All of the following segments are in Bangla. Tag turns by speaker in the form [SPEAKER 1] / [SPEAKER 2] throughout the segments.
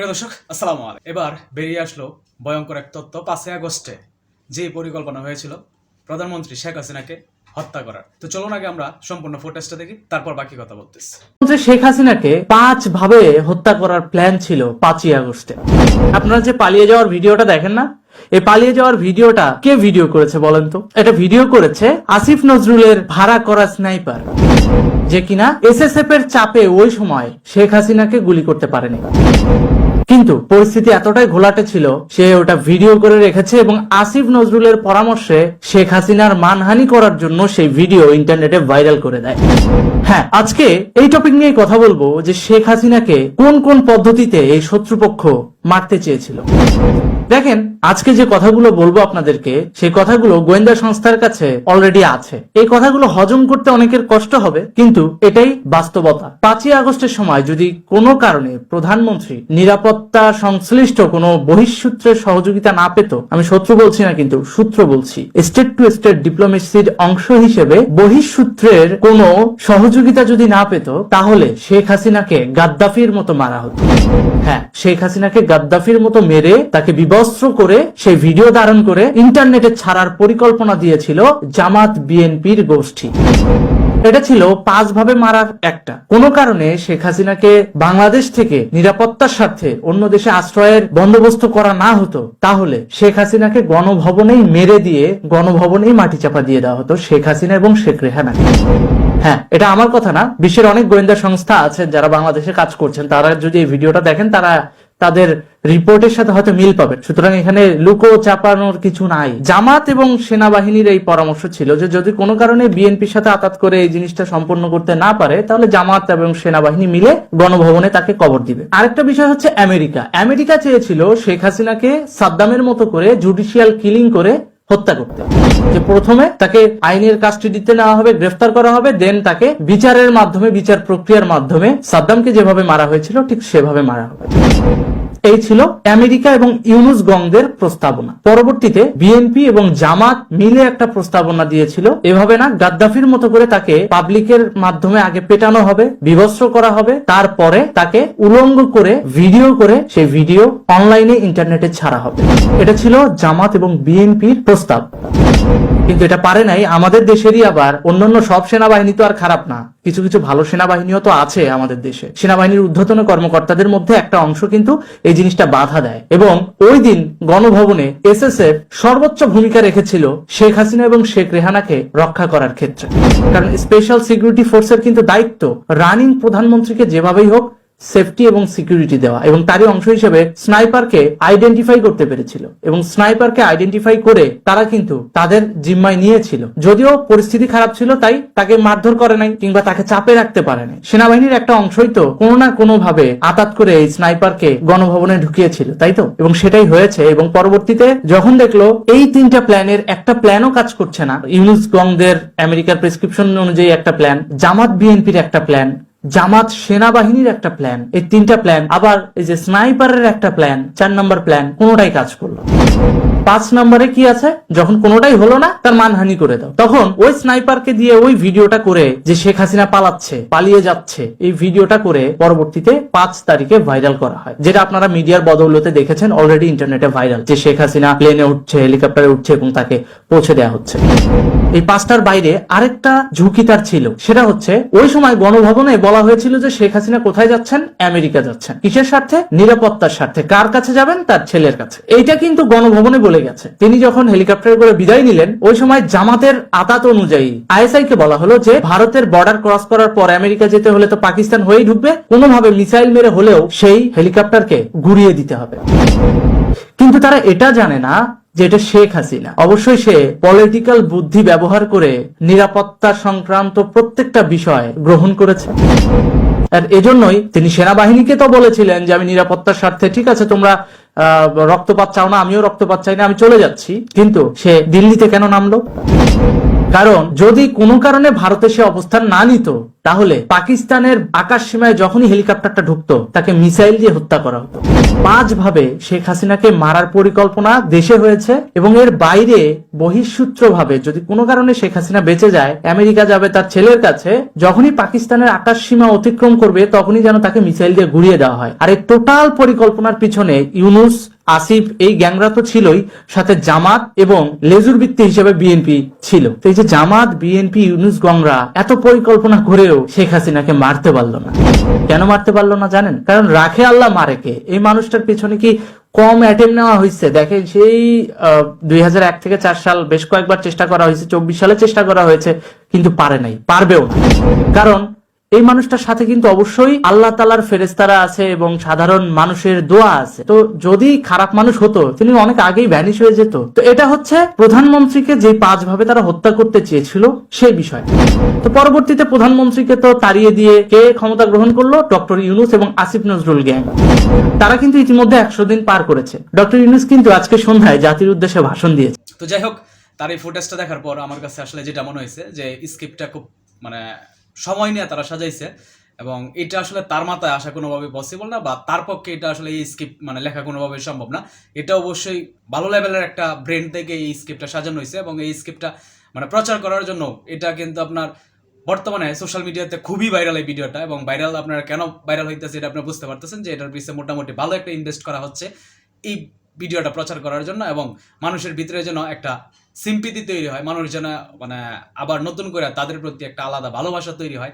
[SPEAKER 1] প্রিয় দর্শক, আসসালামু আলাইকুম। এবার বেরিয়ে আসলো ভয়ঙ্কর এক তথ্য পাঁচই আগস্টে যে পরিকল্পনা হয়েছিল প্রধানমন্ত্রী শেখ হাসিনাকে হত্যা করার। তো চলুন আগে আমরা সম্পূর্ণ ফুটেজটা দেখি, তারপর বাকি কথা বলতেছি।
[SPEAKER 2] শেখ হাসিনাকে পাঁচ ভাবে হত্যা করার প্ল্যান ছিল পাঁচই আগস্টে। আপনারা যে পালিয়ে যাওয়ার ভিডিওটা দেখেন না এই পালিয়ে যাওয়ার ভিডিওটা কে ভিডিও করেছে বলেন তো? এটা ভিডিও করেছে আসিফ নজরুলের ভাড়া করা স্নাইপার যে কিনা এসএসএফ এর চাপে ওই সময় শেখ হাসিনাকে গুলি করতে পারেনি। কিন্তু পরিস্থিতি এতটাই ঘোলাটে ছিল, সে ওটা ভিডিও করে রেখেছে এবং আসিফ নজরুলের পরামর্শে শেখ হাসিনার মানহানি করার জন্য সেই ভিডিও ইন্টারনেটে ভাইরাল করে দেয়। হ্যাঁ আজকে এই টপিক নিয়ে কথা বলব যে শেখ হাসিনাকে কোন কোন পদ্ধতিতে এই শত্রুপক্ষ মারতে চেয়েছিল। দেখেন আজকে যে কথাগুলো বলব আপনাদেরকে, সেই কথাগুলো গোয়েন্দা সংস্থার কাছে অলরেডি আছে। এই কথাগুলো হজম করতে অনেকের কষ্ট হবে, কিন্তু এটাই বাস্তবতা। পাঁচই আগস্টের সময় যদি কোনো কারণে প্রধানমন্ত্রী নিরাপত্তা সংশ্লিষ্ট কোনো বহিঃসূত্রের সহযোগিতা না পেত, আমি শত্রু বলছি না কিন্তু সূত্র বলছি, স্টেট টু স্টেট ডিপ্লোমেসির অংশ হিসেবে বহিঃসূত্রের কোনো সহযোগিতা যদি না পেত, তাহলে শেখ হাসিনাকে গাদ্দাফির মতো মারা হতো। হ্যাঁ শেখ হাসিনাকে গাদ্দাফির মতো মেরে তাকে বিবস্ত্র করে সেই ভিডিও ধারণ করে ইন্টারনেটে ছাড়ার পরিকল্পনা দিয়েছিল জামাত বিএনপির গোষ্ঠী। এটা ছিল পাঁচ ভাবে মারার একটা। কোনো কারণে শেখ হাসিনাকে বাংলাদেশ থেকে নিরাপত্তার স্বার্থে অন্য দেশে আশ্রয়ের বন্দোবস্ত করা না হতো, তাহলে শেখ হাসিনাকে গণভবনেই মেরে দিয়ে গণভবনেই মাটি চাপা দিয়ে দেওয়া হতো শেখ হাসিনা এবং শেখ রেহানাকে হ্যাঁ এটা আমার কথা না। বিশ্বের অনেক গোয়েন্দা সংস্থা আছেন যারা বাংলাদেশে কাজ করছেন। তারা যদি এই ভিডিওটা দেখেন, তারা তাদের রিপোর্টের সাথে হয়তো মিল পাবে। সুতরাং এখানে লুকো চাপানোর কিছু নাই। জামাত এবং সেনাবাহিনীর এই পরামর্শ ছিল যে যদি কোনো কারণে বিএনপির সাথে আতাত করে এই জিনিসটা সম্পন্ন করতে না পারে, তাহলে জামাত এবং সেনাবাহিনী মিলে গণভবনে তাকে কবর দিবে। আরেকটা বিষয় হচ্ছে আমেরিকা। আমেরিকা চেয়েছিল শেখ হাসিনাকে সাদ্দামের মতো করে জুডিশিয়াল কিলিং করে হত্যা করতে। যে প্রথমে তাকে আইনের কাস্টডিতে নেওয়া হবে, গ্রেফতার করা হবে, দেন তাকে বিচারের মাধ্যমে, বিচার প্রক্রিয়ার মাধ্যমে সাদ্দামকে যেভাবে মারা হয়েছিল, ঠিক সেভাবে মারা হবে। এই ছিল আমেরিকা এবং ইউনুস গংদের প্রস্তাবনা। পরবর্তীতে বিএনপি এবং জামাত মিলে একটা প্রস্তাবনা দিয়েছিল। এভাবে না, গাদ্দাফির মতো করে তাকে পাবলিকের মাধ্যমে আগে পেটানো হবে বিবস্ত্র করা হবে, তারপরে তাকে উলঙ্গ করে ভিডিও করে সেই ভিডিও অনলাইনে ইন্টারনেটে ছাড়া হবে। এটা ছিল জামাত এবং বিএনপির প্রস্তাব। কিন্তু এটা পারে নাই, আমাদের দেশেরই আবার অন্যান্য সব সেনাবাহিনী তো আর খারাপ না। কিছু কিছু ভালো সেনাবাহিনীও তো আছে আমাদের দেশে। সেনাবাহিনীর ঊর্ধ্বতন কর্মকর্তাদের মধ্যে একটা অংশ কিন্তু এই জিনিসটা বাধা দেয়। এবং ওই দিন গণভবনে এসএসএফ সর্বোচ্চ ভূমিকা রেখেছিল শেখ হাসিনা এবং শেখ রেহানাকে রক্ষা করার ক্ষেত্রে। কারণ স্পেশাল সিকিউরিটি ফোর্সের কিন্তু দায়িত্ব রানিং প্রধানমন্ত্রীকে যেভাবেই হোক সেফটি এবং সিকিউরিটি দেওয়া এবং তারই অংশ হিসেবে স্নাইপারকে আইডেন্টিফাই করতে পেরেছিল এবং স্নাইপারকে আইডেন্টিফাই করে তারা কিন্তু তাদের জিম্মায় নিয়েছিল। যদিও পরিস্থিতি খারাপ ছিল, তাই তাকে মারধর করে নাই কিংবা তাকে চাপে রাখতে পারে নাই। সেনাবাহিনীর একটা অংশই তো কোনো না কোনো ভাবে আতাত করে এই স্নাইপারকে গণভবনে ঢুকিয়েছিল, তাই তো? এবং সেটাই হয়েছে এবং পরবর্তীতে যখন দেখল এই তিনটা প্ল্যানের একটা প্ল্যানও কাজ করছে না, ইউনুস গংদের আমেরিকার প্রেসক্রিপশন অনুযায়ী একটা প্ল্যান, জামাত বিএনপির একটা প্ল্যান জামাত সেনাবাহিনীর একটা প্ল্যান এই তিনটা প্ল্যান আবার এই যে স্নাইপারের একটা প্ল্যান চার নম্বর প্ল্যান কোনোটাই কাজ করল পাঁচ নম্বরে কি আছে? যখন কোনোটাই হলো না, তার মানহানি করে দাও। তখন ওই স্নাইপারকে দিয়ে ওই ভিডিওটা করে যে শেখ হাসিনা পালাচ্ছে, পালিয়ে যাচ্ছে, এই ভিডিওটা করে পরবর্তীতে পাঁচ তারিখে ভাইরাল করা হয়। যেটা আপনারা মিডিয়ার বদৌলতে দেখেছেন অলরেডি ইন্টারনেটে ভাইরাল, যে শেখ হাসিনা প্লেনে উঠছে হেলিকপ্টারে উঠছে এবং তাকে পৌঁছে দেওয়া হচ্ছে। এই পাঁচটার বাইরে আরেকটা ঝুঁকি তার ছিল। সেটা হচ্ছে, ওই সময় গণভবনে বলা হয়েছিল যে শেখ হাসিনা কোথায় যাচ্ছেন? আমেরিকা যাচ্ছেন। কিসের স্বার্থে? নিরাপত্তার স্বার্থে। কার কাছে যাবেন? তার ছেলের কাছে। এইটা কিন্তু গণভবনে বলে গেছে। তিনি যখন হেলিকপ্টারে করে বিদায় নিলেন, ওই সময় জামাতের আতাত অনুযায়ী আইএসআই কে বলা হলো যে, ভারতের বর্ডার ক্রস করার পর আমেরিকা যেতে হলে তো পাকিস্তান হয়েই ঢুকবে, কোনোভাবে মিসাইল মেরে হলেও সেই হেলিকপ্টারকে গুড়িয়ে দিতে হবে। কিন্তু তারা এটা জানে না যে এটা শেখ হাসিনা। অবশ্যই সে পলিটিক্যাল বুদ্ধি ব্যবহার করে নিরাপত্তা সংক্রান্ত প্রত্যেকটা বিষয় গ্রহণ করেছে। আর এজন্যই তিনি সেনাবাহিনীকে তো বলেছিলেন যে, আমি নিরাপত্তার স্বার্থে, ঠিক আছে, তোমরা রক্তপাত চাও না, আমিও রক্তপাত চাই না, আমি চলে যাচ্ছি। কিন্তু সে দিল্লিতে কেন নামলো? কারণ যদি কোনো কারণে ভারতে সে অবস্থান না নিত, তাহলে পাকিস্তানের আকাশ সীমায় যখনই হেলিকপ্টারটা ঢুকতো, তাকে মিসাইল দিয়ে হত্যা করা হতো। পাঁচ ভাবে শেখ হাসিনাকে মারার পরিকল্পনা দেশে হয়েছে এবং এর বাইরে বহিঃসূত্র ভাবে যদি কোনো কারণে শেখ হাসিনা বেঁচে যায়, আমেরিকা যাবে তার ছেলের কাছে, যখনই পাকিস্তানের আকাশ সীমা অতিক্রম করবে, তখনই যেন তাকে মিসাইল দিয়ে ঘুরিয়ে দেওয়া হয়। আর এই টোটাল পরিকল্পনার পিছনে ইউনুস আসিফ এই গ্যাংরা তো ছিলই সাথে জামাত এবং লেজুর ভিত্তি হিসেবে বিএনপি ছিল। তো এই যে জামাত বিএনপি ইউনুস, গংরা, এত পরিকল্পনা করেও শেখ হাসিনাকে মারতে পারল না। কেন মারতে পারল না জানেন? কারণ রাখে আল্লাহ, মারে মারেকে এই মানুষটার পিছনে কি কম অ্যাটেম্প নেওয়া হয়েছে দেখেন সেই দুই এক থেকে চার সাল বেশ কয়েকবার চেষ্টা করা হয়েছে, চব্বিশ সালে চেষ্টা করা হয়েছে, কিন্তু পারে নাই, পারবেও না। কারণ এই মানুষটার সাথে কিন্তু অবশ্যই আল্লাহ তালার ফেরেস্তারা আছে এবং সাধারণ মানুষের দোয়া আছে। তো যদি খারাপ মানুষ হতো, তিনি অনেক আগেই ভ্যানিশ হয়ে যেত। তো এটা হচ্ছে প্রধানমন্ত্রীকে যে পাঁচ ভাবে তারা হত্যা করতে চেয়েছিল, সেই বিষয়। তো পরবর্তীতে প্রধানমন্ত্রীকে তো তাড়িয়ে দিয়ে কে ক্ষমতা গ্রহণ করল? ডক্টর ইউনুস এবং আসিফ নজরুল গ্যাং। তারা কিন্তু ইতিমধ্যে একশো দিন পার করেছে। ডক্টর ইউনুস কিন্তু আজকে সন্ধ্যায় জাতির উদ্দেশ্যে ভাষণ দিয়েছে।
[SPEAKER 1] তো যাই হোক, তার এই ফুটেজটা দেখার পর আমার কাছে আসলে যেটা মনে হয়েছে যে স্ক্রিপ্টটা খুব মানে সময় নিয়ে তারা সাজাইছে। এবং এটা আসলে তার মাথায় আসা কোনোভাবে পসিবল না বা তার পক্ষে এটা আসলে এই স্ক্রিপ্ট মানে লেখা কোনোভাবে সম্ভব না। এটা অবশ্যই ভালো লেভেলের একটা ব্রেন থেকে এই স্ক্রিপ্টটা সাজানো হয়েছে এবং এই স্ক্রিপ্টটা মানে প্রচার করার জন্য এটা কিন্তু আপনার বর্তমানে সোশ্যাল মিডিয়াতে খুবই ভাইরাল এই ভিডিওটা এবং ভাইরাল আপনারা কেন ভাইরাল হইতেছে এটা আপনি বুঝতে পারতেছেন যে এটার পিছনে মোটামুটি ভালো একটা ইনভেস্ট করা হচ্ছে। এই ভিডিওটা প্রচার করার জন্য এবং মানুষের ভিতরে যেন একটা সিম্পিতি তৈরি হয়, মানুষ যেন মানে আবার নতুন করে তাদের প্রতি একটা আলাদা ভালোবাসা তৈরি হয়।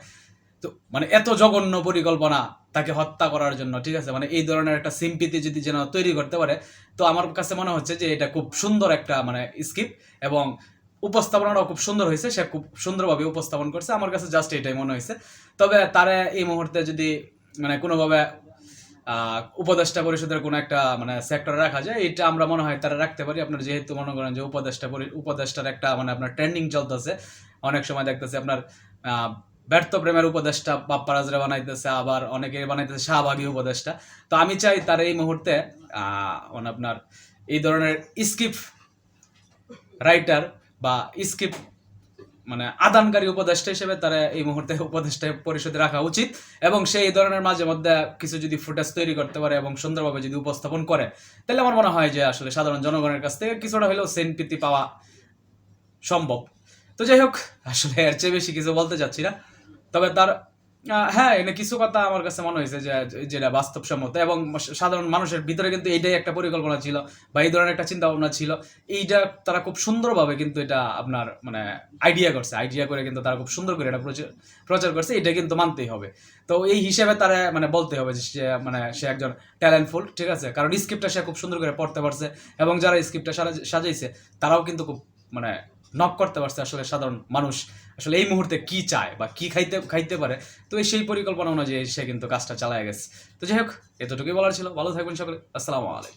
[SPEAKER 1] তো মানে এত জঘন্য পরিকল্পনা তাকে হত্যা করার জন্য, ঠিক আছে? মানে এই ধরনের একটা সিম্পিতি যদি যেন তৈরি করতে পারে, তো আমার কাছে মনে হচ্ছে যে এটা খুব সুন্দর একটা মানে স্কিপ এবং উপস্থাপনাটাও খুব সুন্দর হয়েছে, সে খুব সুন্দরভাবে উপস্থাপন করছে। আমার কাছে জাস্ট এটাই মনে হয়েছে। তবে তারা এই মুহূর্তে যদি মানে কোনোভাবে উপদেষ্টা পরিষদের কোনো একটা মানে সেক্টর রাখা যায়, এটা আমরা মনে হয় তারা রাখতে পারি। আপনার যেহেতু মনে করেন যে উপদেষ্টা উপদেষ্টার একটা মানে আপনার ট্রেন্ডিং চলতেছে, অনেক সময় দেখতেছে আপনার ব্যর্থ প্রেমের উপদেষ্টা বাপ্পারাজরা বানাইতেছে, আবার অনেকে বানাইতেছে শাহবাগী উপদেষ্টা। তো আমি চাই তার এই মুহূর্তে মানে আপনার এই ধরনের স্কিপ রাইটার বা স্কিপ মানে আদানকারী উপদেষ্টা হিসেবে তারা এই মুহূর্তে উপদেষ্টা পরিষদে রাখা উচিত। এবং সেই ধরনের মাঝে মধ্যে কিছু যদি ফুটেজ তৈরি করতে পারে এবং সুন্দরভাবে যদি উপস্থাপন করে, তাহলে আমার মনে হয় যে আসলে সাধারণ জনগণের কাছ থেকে কিছুটা হলেও সেনপ্রীতি পাওয়া সম্ভব। তো যাই হোক, আসলে এর চেয়ে বেশি কিছু বলতে চাচ্ছি না। তবে তার হ্যাঁ কিছু কথা আমার কাছে মনে হয়েছে যে, যেটা বাস্তবসম্মত এবং সাধারণ মানুষের ভিতরে কিন্তু এইটাই একটা পরিকল্পনা ছিল বা এই ধরনের একটা চিন্তা ভাবনা ছিল। এইটা তারা খুব সুন্দরভাবে কিন্তু এটা আপনার মানে আইডিয়া করছে আইডিয়া করে কিন্তু তারা খুব সুন্দর করে এটা প্রচার করছে, এটা কিন্তু মানতেই হবে। তো এই হিসেবে তারা মানে বলতে হবে যে, সে মানে সে একজন ট্যালেন্টফুল ঠিক আছে? কারণ স্ক্রিপ্টটা সে খুব সুন্দর করে পড়তে পারছে এবং যারা স্ক্রিপ্টটা সাজাইছে, তারাও কিন্তু খুব মানে নক করতে পারছে আসলে সাধারণ মানুষ। আসলে এই মুহূর্তে কি চায় বা কি খাইতে খাইতে পারে? তো এই সেই পরিকল্পনা অনুযায়ী সে কিন্তু কাজটা চালায় গেছে। তো যাই হোক, এতটুকুই বলার ছিল। ভালো থাকবেন সকলে। আসসালামু আলাইকুম।